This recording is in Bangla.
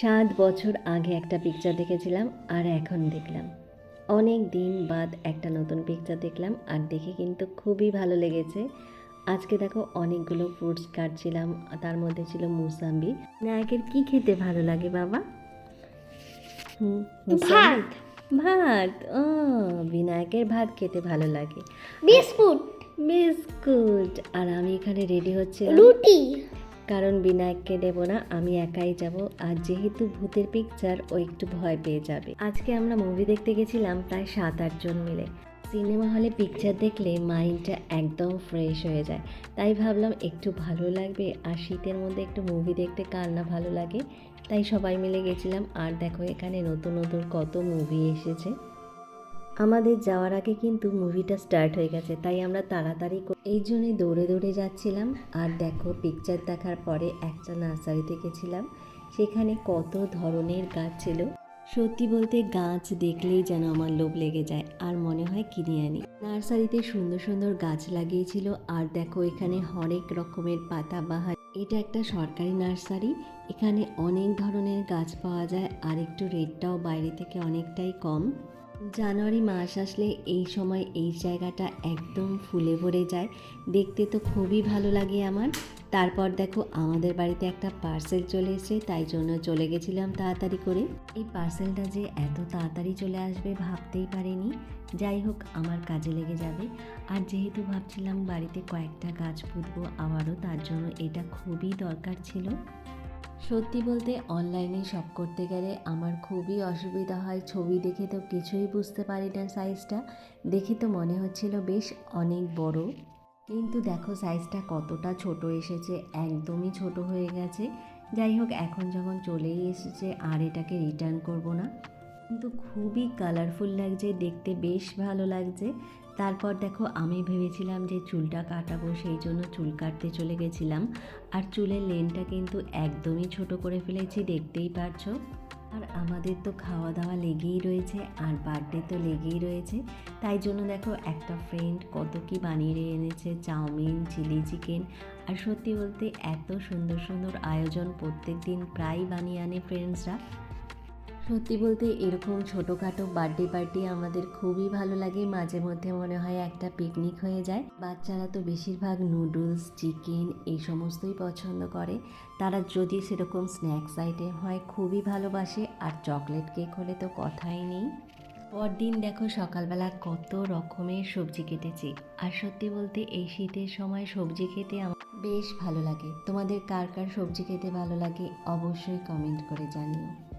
সাত বছর আগে একটা পিকচার দেখেছিলাম আর এখন দেখলাম। অনেক দিন বাদ একটা নতুন পিকচার দেখলাম আর দেখে কিন্তু খুবই ভালো লেগেছে। আজকে দেখো অনেকগুলো ফ্রুটস কাটছিলাম তার মধ্যে ছিল মুসাম্বি। নায়কের কি খেতে ভালো লাগে বাবা? হুম, মুসাম্বি? ভাত। ও বিনায়কের ভাত খেতে ভালো লাগে। বিস্কুট। বিস্কুট। আর আমি এখানে রেডি হচ্ছে রুটি। কারণ বিনায়ককে দেব না, আমি একাই যাব। আর যেহেতু ভূতের পিকচার ও একটু ভয় পেয়ে যাবে। আজকে আমরা মুভি দেখতে গেছিলাম প্রায় সাত আটজন মিলে। সিনেমা হলে পিকচার দেখলে মাইন্ডটা একদম ফ্রেশ হয়ে যায়। তাই ভাবলাম একটু ভালো লাগবে, আর শীতের মধ্যে একটু মুভি দেখতে কার না ভালো লাগে? তাই সবাই মিলে গেছিলাম। আর দেখো, এখানে নতুন নতুন কত মুভি এসেছে। আমাদের যাওয়ার আগে কিন্তু মুভিটা স্টার্ট হয়ে গেছে, তাই আমরা তাড়াতাড়ি এই জন্যই দৌড়ে দৌড়ে যাচ্ছিলাম। আর দেখো পিকচার দেখার পরে একটা নার্সারিতে গেছিলাম। সেখানে কত ধরনের গাছ ছিল। সত্যি বলতে গাছ দেখলেই যেন আমার লোভ লেগে যায়, আর মনে হয় কিনে আনি নার্সারিতে সুন্দর সুন্দর গাছ লাগিয়েছিল, আর দেখো, এখানে হরেক রকমের পাতা বাহার এটা একটা সরকারি নার্সারি, এখানে অনেক ধরনের গাছ পাওয়া যায়, আর একটু রেটটাও বাইরে থেকে অনেকটাই কম। জানুয়ারি মাস আসলে এই সময় এই জায়গাটা একদম ফুলে ভরে যায়। দেখতে তো খুবই ভালো লাগে আমার। তারপর দেখো আমাদের বাড়িতে একটা পার্সেল চলে এসেছে, তাই জন্য চলে গেছিলাম তাড়াতাড়ি করে। এই পার্সেলটা যে এত তাড়াতাড়ি চলে আসবে ভাবতেই পারিনি। যাই হোক, আমার কাজে লেগে যাবে। আর যেহেতু ভাবছিলাম বাড়িতে কয়েকটা গাছ পুঁতবো আবারও তার জন্য এটা খুবই দরকার ছিল। সত্যি বলতে অনলাইনে শপ করতে গেলে আমার খুবই অসুবিধা হয়। ছবি দেখে তো কিছুই বুঝতে পারি না সাইজটা দেখে তো মনে হচ্ছিল বেশ অনেক বড়। কিন্তু দেখো সাইজটা কতটা ছোট এসেছে, একদমই ছোট হয়ে গেছে। যাই হোক, এখন যখন চলেই এসেছে, আর এটাকে রিটার্ন করব না। কিন্তু খুবই কালারফুল লাগছে, দেখতে বেশ ভালো লাগছে। তারপর দেখো আমি ভেবেছিলাম যে চুলটা কাটাবো, সেই জন্য চুল কাটতে চলে গেছিলাম। আর চুলের লেনটা কিন্তু একদমই ছোট করে ফেলেছি, দেখতেই পারছ। আর আমাদের তো খাওয়া দাওয়া লেগেই রয়েছে, আর বার্থডে তো লেগেই রয়েছে। তাই জন্য দেখো একটা ফ্রেন্ড কত কি বানিয়ে এনেছে, চাউমিন চিলি চিকেন আর সত্যি বলতে এত সুন্দর সুন্দর আয়োজন প্রত্যেক দিন প্রায় বানিয়ে আনে ফ্রেন্ডসরা সত্যি বলতে এরকম ছোটোখাটো বার্থডে পার্টি আমাদের খুবই ভালো লাগে। মাঝে মধ্যে মনে হয় একটা পিকনিক হয়ে যায়। বাচ্চারা তো বেশিরভাগ নুডলস চিকেন এই সমস্তই পছন্দ করে। তারা যদি সেরকম স্ন্যাক্স আইটেম হয়, খুবই ভালোবাসে। আর চকলেট কেক হলে তো কথাই নেই। পরদিন দেখো সকালবেলা কত রকমের সবজি কেটেছি। আর সত্যি বলতে এই শীতের সময় সবজি খেতে আমার বেশ ভালো লাগে। তোমাদের কার কার সবজি খেতে ভালো লাগে অবশ্যই কমেন্ট করে জানিও।